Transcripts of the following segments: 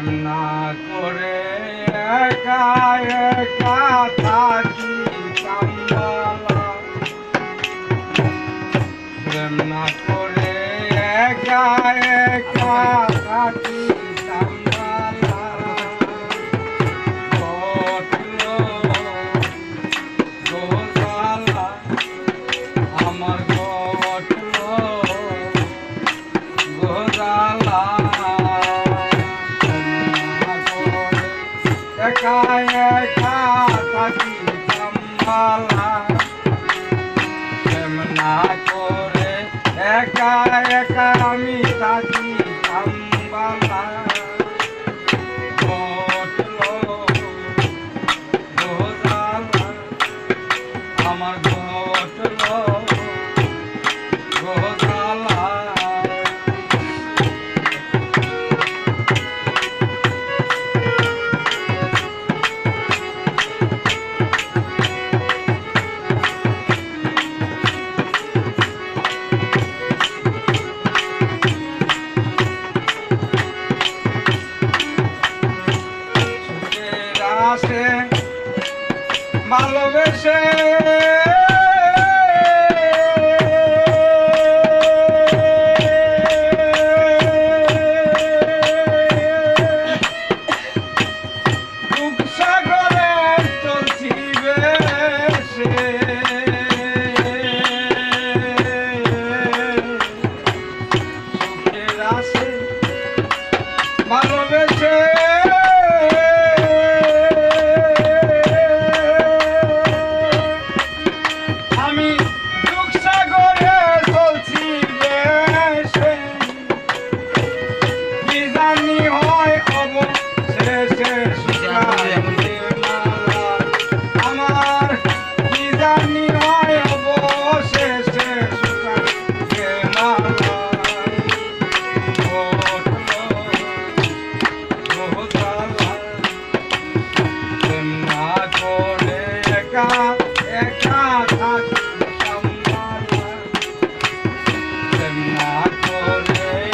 না করে একা একা থাকি প্রেম না করে একা একা থাকি একা একা আমি ভালোবেসে ভালোবেসে।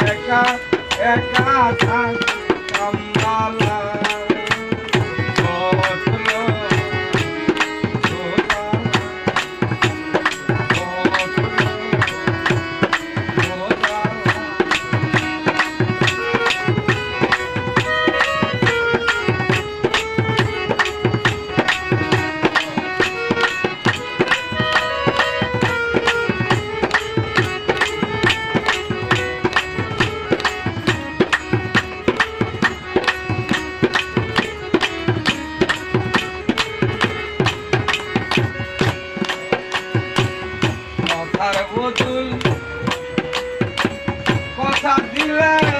একা একা থাকি সাথ দিলে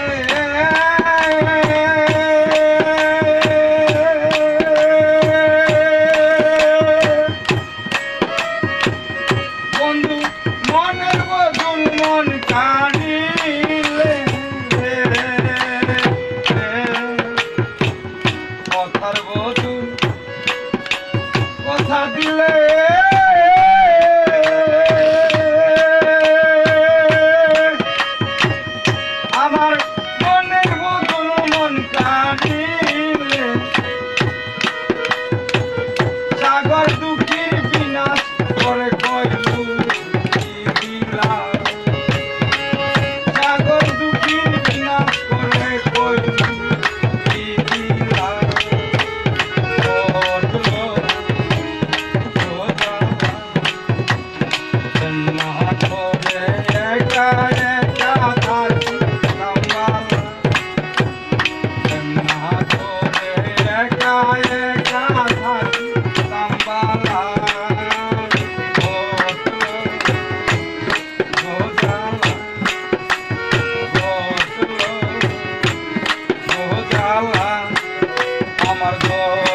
মার্গ